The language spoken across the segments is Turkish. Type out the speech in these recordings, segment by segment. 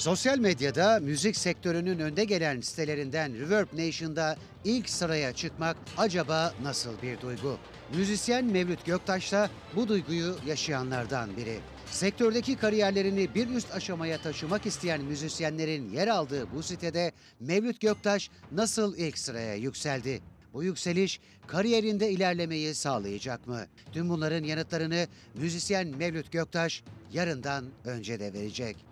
Sosyal medyada müzik sektörünün önde gelen sitelerinden Reverb Nation'da ilk sıraya çıkmak acaba nasıl bir duygu? Müzisyen Mevlüt Göktaş da bu duyguyu yaşayanlardan biri. Sektördeki kariyerlerini bir üst aşamaya taşımak isteyen müzisyenlerin yer aldığı bu sitede Mevlüt Göktaş nasıl ilk sıraya yükseldi? Bu yükseliş kariyerinde ilerlemeyi sağlayacak mı? Tüm bunların yanıtlarını müzisyen Mevlüt Göktaş yarından önce de verecek.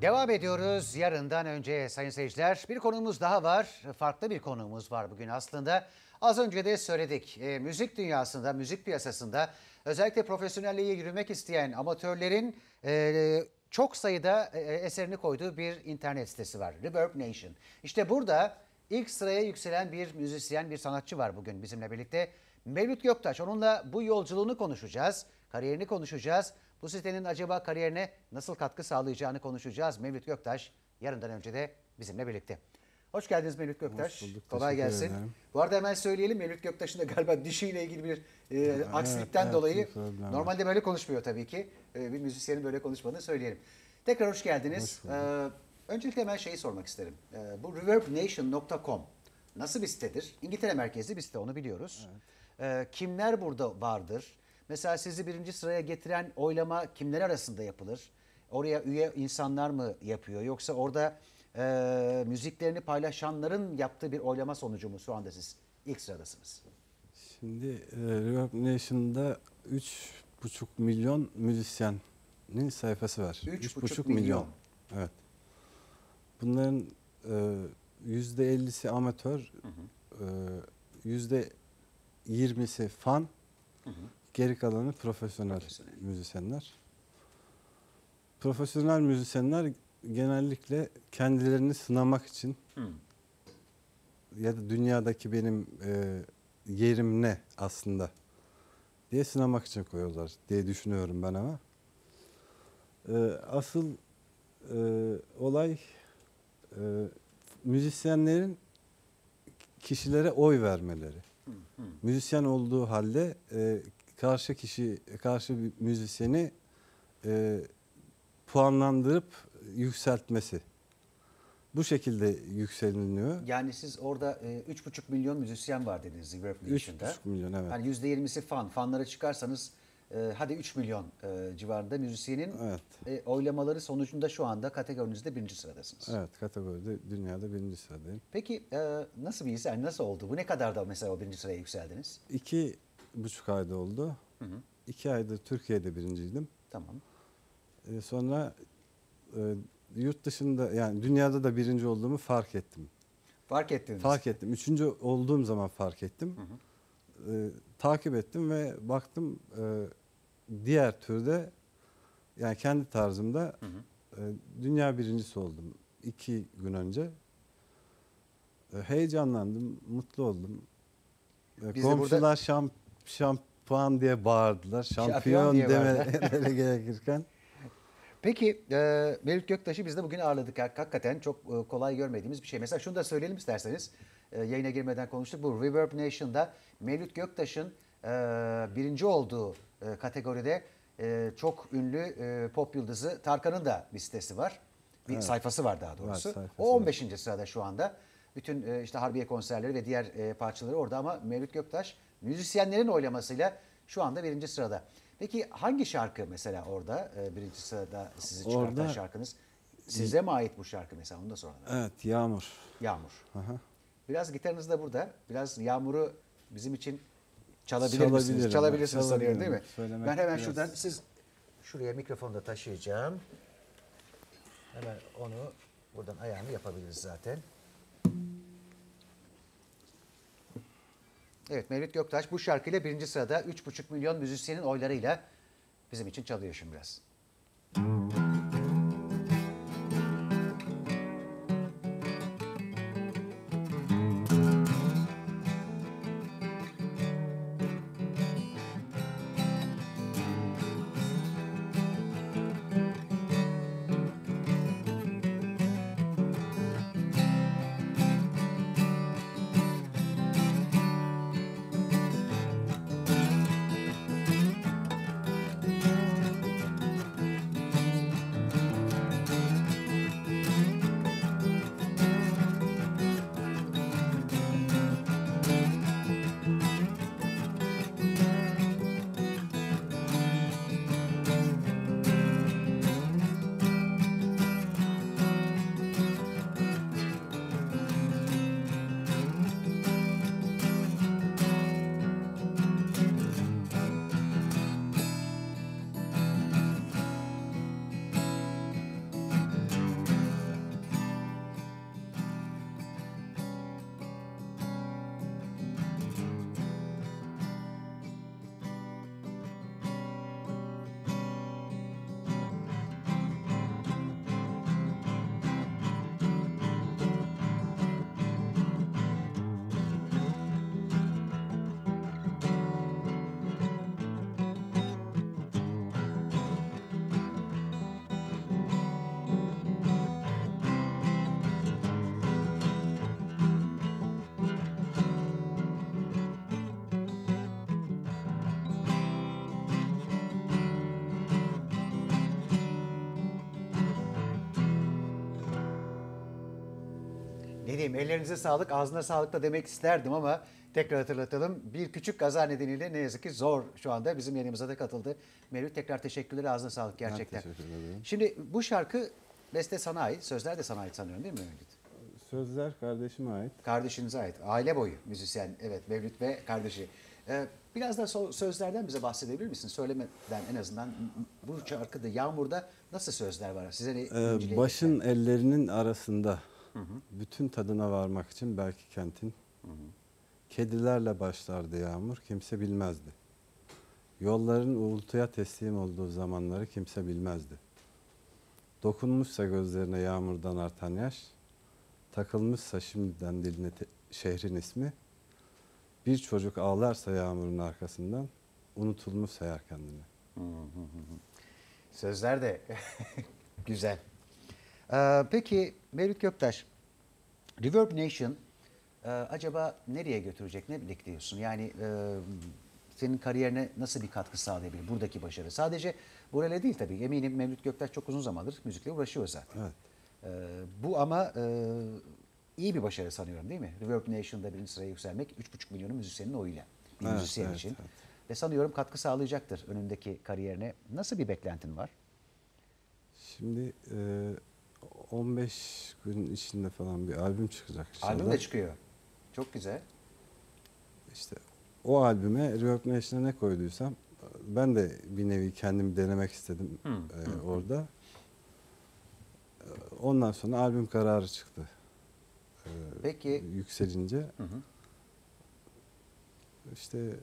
Devam ediyoruz yarından önce sayın seyirciler. Bir konuğumuz daha var. Farklı bir konuğumuz var bugün aslında. Az önce de söyledik. E, müzik dünyasında, müzik piyasasında özellikle profesyonelliğe yürümek isteyen amatörlerin e, çok sayıda e, eserini koyduğu bir internet sitesi var. Reverb Nation. İşte burada ilk sıraya yükselen bir müzisyen, bir sanatçı var bugün bizimle birlikte. Mevlüt Göktaş. Onunla bu yolculuğunu konuşacağız. Kariyerini konuşacağız. Bu sitenin acaba kariyerine nasıl katkı sağlayacağını konuşacağız. Mevlüt Göktaş yarından önce de bizimle birlikte. Hoş geldiniz Mevlüt Göktaş. Hoş bulduk, Kolay gelsin. ederim. Bu arada hemen söyleyelim Mevlüt Göktaş'ın da galiba dişiyle ilgili bir e, aksilikten evet, dolayı problem normalde böyle konuşmuyor tabii ki. E, bir müzisyenin böyle konuşmadığını söyleyelim. Tekrar hoş geldiniz. Hoş. Ee, öncelikle hemen şeyi sormak isterim. Ee, bu reverbnation.com nasıl bir sitedir? İngiltere merkezli bir site onu biliyoruz. Ee, kimler burada vardır? Mesela sizi birinci sıraya getiren oylama kimler arasında yapılır? Oraya üye insanlar mı yapıyor? Yoksa orada e, müziklerini paylaşanların yaptığı bir oylama sonucu mu şu anda siz ilk sıradasınız? Şimdi e, Reverb Nation'da 3,5 milyon müzisyenin sayfası var. 3,5 3,5 milyon. Evet. Bunların e, yüzde 50'si amatör, e, yüzde 20'si fan, geri kalanı profesyonel, Profesyonel. müzisyenler. Profesyonel müzisyenler genellikle kendilerini sınamak için ya da dünyadaki benim e, yerim ne aslında diye sınamak için koyuyorlar diye düşünüyorum ben ama. E, asıl e, olay e, müzisyenlerin kişilere oy vermeleri. Müzisyen olduğu halde e, karşı kişi, karşı bir müzisyeni e, puanlandırıp yükseltmesi. Bu şekilde yükseliniyor. Yani siz orada e, 3,5 milyon müzisyen var dediniz Reverb Nation'da. 3,5 milyon evet. Hani %20'si fan. Fanlara çıkarsanız e, hadi 3 milyon e, civarında müzisyenin Evet. e, oylamaları sonucunda şu anda kategorinizde birinci sıradasınız. Evet kategoride dünyada birinci sıradayım. Peki e, nasıl bir his? Yani nasıl oldu? Bu ne kadar da mesela o birinci sıraya yükseldiniz? İki buçuk ayda oldu. İki ayda Türkiye'de birinciydim. Tamam. Ee, sonra e, yurt dışında yani dünyada da birinci olduğumu fark ettim. Fark ettiniz. Fark ettim. Üçüncü olduğum zaman fark ettim. Ee, takip ettim ve baktım e, diğer türde yani kendi tarzımda e, dünya birincisi oldum iki gün önce. E, heyecanlandım, mutlu oldum. E, komşular burada- şamp, şampuan diye bağırdılar. Şampiyon diye demeleri gerekirken. Peki e, Mevlüt Göktaş'ı biz de bugün ağırladık. Hak- Hakikaten çok e, kolay görmediğimiz bir şey. Mesela şunu da söyleyelim isterseniz. E, yayına girmeden konuştuk. Bu Reverb Nation'da Mevlüt Göktaş'ın e, birinci olduğu e, kategoride e, çok ünlü e, pop yıldızı Tarkan'ın da bir sitesi var. Bir Evet. sayfası var daha doğrusu. Var, sayfası o var. 15. sırada şu anda. Bütün e, işte Harbiye konserleri ve diğer e, parçaları orada ama Mevlüt Göktaş müzisyenlerin oylamasıyla şu anda birinci sırada. Peki hangi şarkı mesela orada e, birinci sırada sizi çıkartan Orada- şarkınız? Size mi ait bu şarkı mesela onu da soralım. Evet Yağmur. Yağmur. Aha. Biraz gitarınız da burada. Biraz Yağmur'u bizim için çalabilir Çalabilirim. misiniz? Çalabilirsiniz sanıyorum değil mi? Söylemek ben hemen biraz- şuradan siz şuraya mikrofonu da taşıyacağım. Hemen onu buradan ayağını yapabiliriz zaten. Evet Mevlüt Göktaş bu şarkıyla birinci sırada 3,5 milyon müzisyenin oylarıyla bizim için çalıyor şimdi biraz. Ne diyeyim ellerinize sağlık, ağzına sağlık da demek isterdim ama tekrar hatırlatalım. Bir küçük kaza nedeniyle ne yazık ki zor şu anda bizim yayınımıza da katıldı. Mevlüt tekrar teşekkürler, ağzına sağlık gerçekten. teşekkür ederim. Şimdi bu şarkı beste sana ait, sözler de sana ait sanıyorum değil mi Mevlüt? Sözler kardeşime ait. Kardeşinize ait. Aile boyu müzisyen. Evet Mevlüt ve kardeşi. Ee, biraz da so- sözlerden bize bahsedebilir misin? Söylemeden en azından bu şarkıda Yağmur'da nasıl sözler var? Size ne Ee, başın ellerinin arasında bütün tadına varmak için belki kentin kedilerle başlardı yağmur kimse bilmezdi. Yolların uğultuya teslim olduğu zamanları kimse bilmezdi. Dokunmuşsa gözlerine yağmurdan artan yaş, takılmışsa şimdiden diline şehrin ismi, bir çocuk ağlarsa yağmurun arkasından, unutulmuş sayar kendini. Sözler de güzel. Ee, peki Mevlüt Göktaş, Reverb Nation e, acaba nereye götürecek, ne bekliyorsun? Yani e, senin kariyerine nasıl bir katkı sağlayabilir buradaki başarı? Sadece burayla değil tabii. Eminim Mevlüt Göktaş çok uzun zamandır müzikle uğraşıyor zaten. Evet. Ee, bu ama e, iyi bir başarı sanıyorum değil mi? Reverb Nation'da birinci sıraya yükselmek 3,5 milyonun müzisyenin oyuyla. Bir Evet, müzisyen evet, için. evet. Ve sanıyorum katkı sağlayacaktır önündeki kariyerine. Nasıl bir beklentin var? Şimdi e, 15 gün içinde falan bir albüm çıkacak inşallah. Albüm de çıkıyor. Çok güzel. İşte o albüme Reverb Nation'a ne koyduysam ben de bir nevi kendimi denemek istedim Hı, e, orada. E, Ondan sonra albüm kararı çıktı. E, Peki. Yükselince Hı hı. işte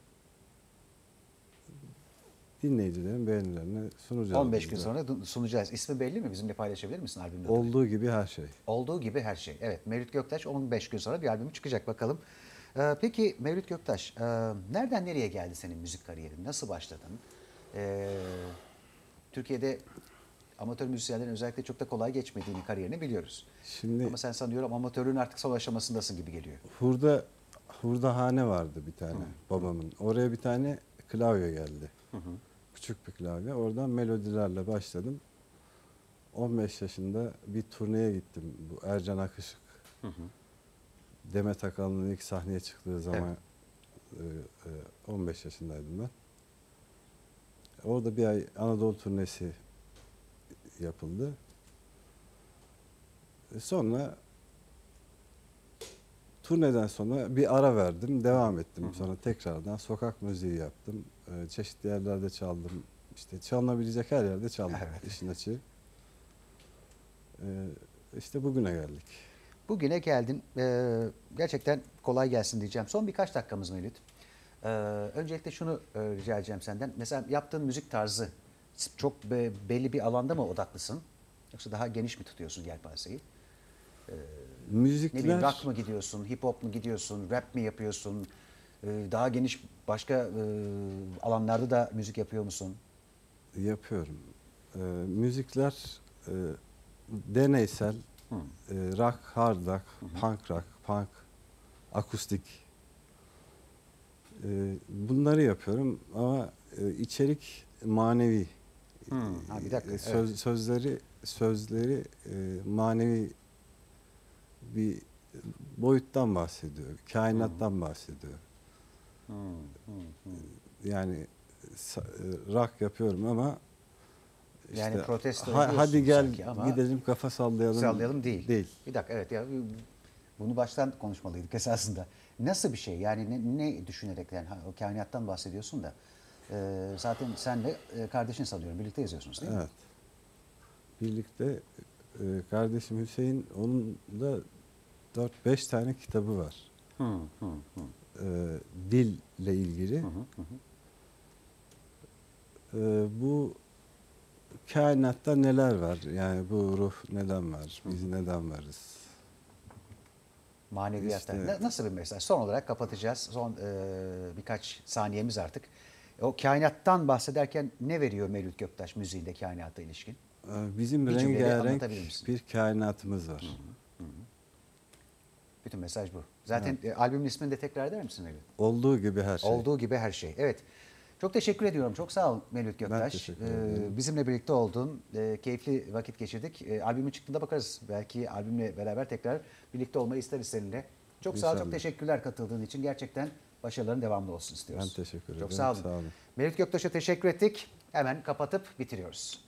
dinleyicilerin beğenilerine sunacağız. 15 biz gün sonra sunacağız. İsmi belli mi? Bizimle paylaşabilir misin albümde? Olduğu gibi her şey. Olduğu gibi her şey. Evet Mevlüt Göktaş 15 gün sonra bir albümü çıkacak bakalım. Ee, peki Mevlüt Göktaş e, nereden nereye geldi senin müzik kariyerin? Nasıl başladın? Ee, Türkiye'de amatör müzisyenlerin özellikle çok da kolay geçmediğini kariyerini biliyoruz. Şimdi Ama sen sanıyorum amatörlüğün artık son aşamasındasın gibi geliyor. Hurda hurdahane vardı bir tane babamın. Oraya bir tane klavye geldi. Küçük bir klavye. Oradan melodilerle başladım. 15 yaşında bir turneye gittim. Bu Ercan Akışık. Demet Akalın'ın ilk sahneye çıktığı zaman e, e, 15 yaşındaydım ben. Orada bir ay Anadolu turnesi yapıldı. E, Sonra turneden sonra bir ara verdim, devam ettim. Sonra tekrardan sokak müziği yaptım. Ee, çeşitli yerlerde çaldım. İşte çalınabilecek her yerde çaldım. Evet. işin açığı. Ee, işte bugüne geldik. Bugüne geldin. Ee, gerçekten kolay gelsin diyeceğim. Son birkaç dakikamız Mevlüt. Ee, öncelikle şunu e, rica edeceğim senden. Mesela yaptığın müzik tarzı çok be- belli bir alanda mı odaklısın? Yoksa daha geniş mi tutuyorsun yelpazeyi? Ne Müzikler bileyim rock mı gidiyorsun, hip hop mu gidiyorsun, rap mi yapıyorsun? Ee, daha geniş başka e, alanlarda da müzik yapıyor musun? yapıyorum. Ee, müzikler e, deneysel, Hı. e, rock, hard rock, punk rock, punk, akustik. E, bunları yapıyorum ama e, içerik manevi. Hı, ha, bir dakika, E, söz- Sözleri sözleri e, manevi bir boyuttan bahsediyor. Kainattan bahsediyor. Yani e, rock yapıyorum ama Yani protesto ha- hadi gel ama- gidelim kafa sallayalım. Sallayalım değil. Değil. Bir dakika evet ya bunu baştan konuşmalıydık esasında. Nasıl bir şey yani ne, ne düşünerek yani ha, o kainattan bahsediyorsun da e, zaten senle e, kardeşin sanıyorum birlikte yazıyorsunuz değil mi? Evet. Birlikte e, kardeşim Hüseyin onun da 4-5 tane kitabı var. Hı, hı, hı. E, dille ilgili. Hı hı, hı hı. E, bu kainatta neler var? Yani bu ruh neden var? Biz neden varız? Maneviyattan. İşte- Na- Nasıl bir mesaj? Son olarak kapatacağız. Son e, birkaç saniyemiz artık. O kainattan bahsederken ne veriyor Mevlüt Göktaş müziğinde kainata ilişkin? E, bizim Bir rengarenk bir kainatımız var. Bütün mesaj bu. Zaten e, albümün ismini de tekrar eder misin Mevlüt? Olduğu gibi her şey. Olduğu gibi her şey. Evet. Çok teşekkür ediyorum. Çok sağ ol Mevlüt Göktaş. Ee, bizimle birlikte oldun. Ee, keyifli vakit geçirdik. Ee, albümün çıktığında bakarız. Belki albümle beraber tekrar birlikte olmayı isteriz seninle. Çok sağ ol. Çok İnşallah. teşekkürler katıldığın için. Gerçekten başarıların devamlı olsun istiyoruz. Ben teşekkür ederim. Çok sağ olun. Sağ olun. Mevlüt Göktaş'a teşekkür ettik. Hemen kapatıp bitiriyoruz.